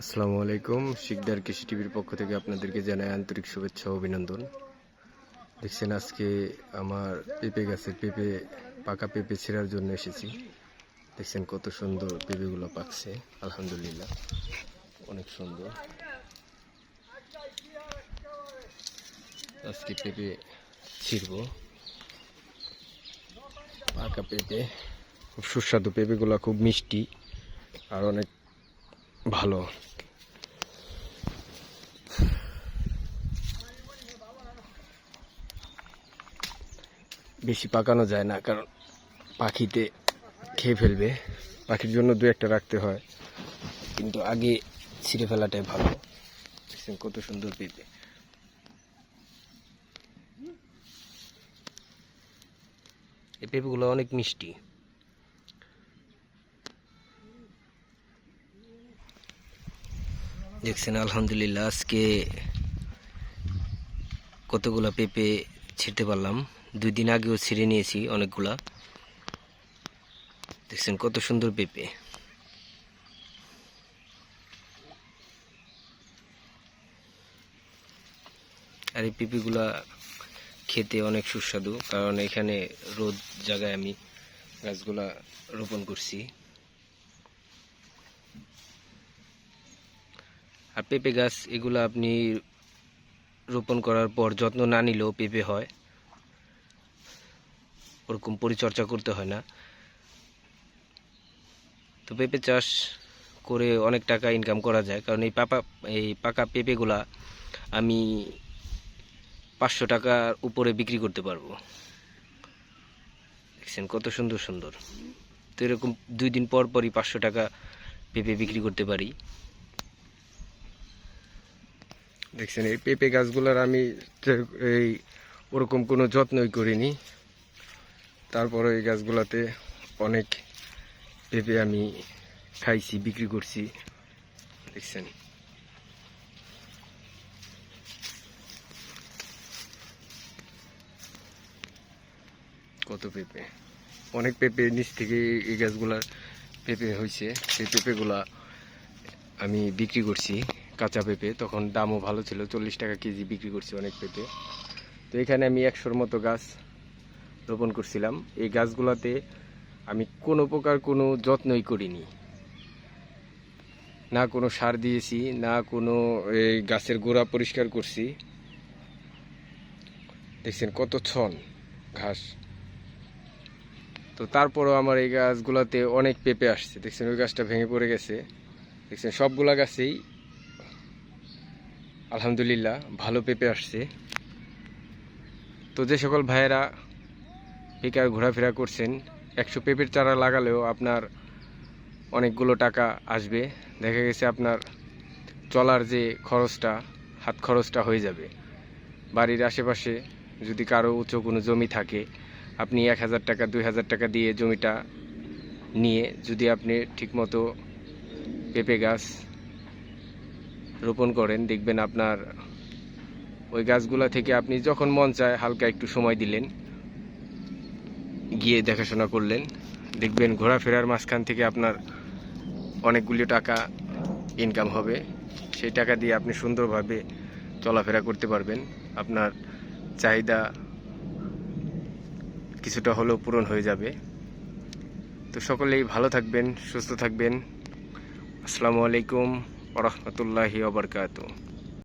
আসসালামু আলাইকুম। শিকদার কৃষি টিভির পক্ষ থেকে আপনাদেরকে জানাই আন্তরিক শুভেচ্ছা অভিনন্দন। দেখছেন, আজকে আমার পেঁপে গাছের পেঁপে, পাকা পেঁপে ছেঁড়ার জন্য এসেছি। দেখছেন, কত সুন্দর পেঁপেগুলো পাকছে। আলহামদুলিল্লাহ, অনেক সুন্দর। আজকে পেঁপে ছিড়ব। পাকা পেঁপে, খুব সুস্বাদু পেঁপেগুলো, খুব মিষ্টি আর অনেক ভালো। বেশি পাকানো যায় না, কারণ পাখিতে খেয়ে ফেলবে। পাখির জন্য দু একটা রাখতে হয়, কিন্তু আগে ছিঁড়ে ফেলাটাই ভালো। কত সুন্দর পেঁপে। এই পেঁপেগুলো অনেক মিষ্টি। দেখছেন, আলহামদুলিল্লাহ, আজকে কতগুলা পেঁপে ছিঁড়তে পারলাম। দুই দিন আগেও ছিঁড়ে নিয়েছি অনেকগুলা। দেখছেন, কত সুন্দর পেঁপে। আর এই পেঁপেগুলা খেতে অনেক সুস্বাদু, কারণ এখানে রোদ জায়গায় আমি গাছগুলা রোপণ করছি। আর পেঁপে গাছ, এগুলো আপনি রোপণ করার পর যত্ন না নিলেও পেঁপে হয়। ওরকম পরিচর্যা করতে হয় না। তো পেঁপে চাষ করে অনেক টাকা ইনকাম করা যায়। কারণ এই পাপা, এই পাকা পেঁপেগুলা আমি পাঁচশো টাকার উপরে বিক্রি করতে পারব। দেখছেন কত সুন্দর সুন্দর। তো এরকম দুই দিন পর পরই পাঁচশো টাকা পেঁপে বিক্রি করতে পারি। দেখছেন, এই পেঁপে গাছগুলোর আমি এই ওরকম কোনো যত্নই করিনি। তারপরে এই গাছগুলোতে অনেক পেঁপে আমি খাইছি, বিক্রি করছি। দেখছেন। কত পেঁপে। অনেক পেঁপে নিচ থেকে এই গাছগুলার পেঁপে হয়েছে সেই পেঁপেগুলা আমি বিক্রি করছি। কাঁচা পেঁপে, তখন দামও ভালো ছিল, চল্লিশ টাকা কেজি বিক্রি করছি অনেক পেঁপে। তো এখানে আমি একশোর মতো গাছ রোপণ করছিলাম। এই গাছগুলোতে আমি কোনো প্রকার কোনো যত্নই করিনি। না কোনো সার দিয়েছি, না কোনো এই গাছের গোড়া পরিষ্কার করছি। দেখছেন কত ছন ঘাস। তো তারপরও আমার এই গাছগুলোতে অনেক পেঁপে আসছে। দেখছেন ওই গাছটা ভেঙে পড়ে গেছে। দেখছেন সবগুলা গাছেই আলহামদুলিল্লাহ, ভালো পেঁপে আসছে। তো যে সকল ভাইয়েরা বেকার ঘোরাফেরা করছেন, একশো পেঁপের চারা লাগালেও আপনার অনেকগুলো টাকা আসবে। দেখা গেছে আপনার চলার যে খরচটা, হাত খরচটা হয়ে যাবে। বাড়ির আশেপাশে যদি কারও উঁচু কোনো জমি থাকে, আপনি এক হাজার টাকা, দুই হাজার টাকা দিয়ে জমিটা নিয়ে যদি আপনি ঠিকমতো পেঁপে গাছ রোপণ করেন, দেখবেন আপনার ওই গাছগুলা থেকে আপনি যখন মন চায় হালকা একটু সময় দিলেন, গিয়ে দেখাশোনা করলেন, দেখবেন ঘোরাফেরার মাঝখান থেকে আপনার অনেকগুলি টাকা ইনকাম হবে। সেই টাকা দিয়ে আপনি সুন্দরভাবে চলাফেরা করতে পারবেন। আপনার চাহিদা কিছুটা হলেও পূরণ হয়ে যাবে। তো সকলেই ভালো থাকবেন, সুস্থ থাকবেন। আসসালামু আলাইকুম। ওরহমতুল্লাহি ওবরকাতু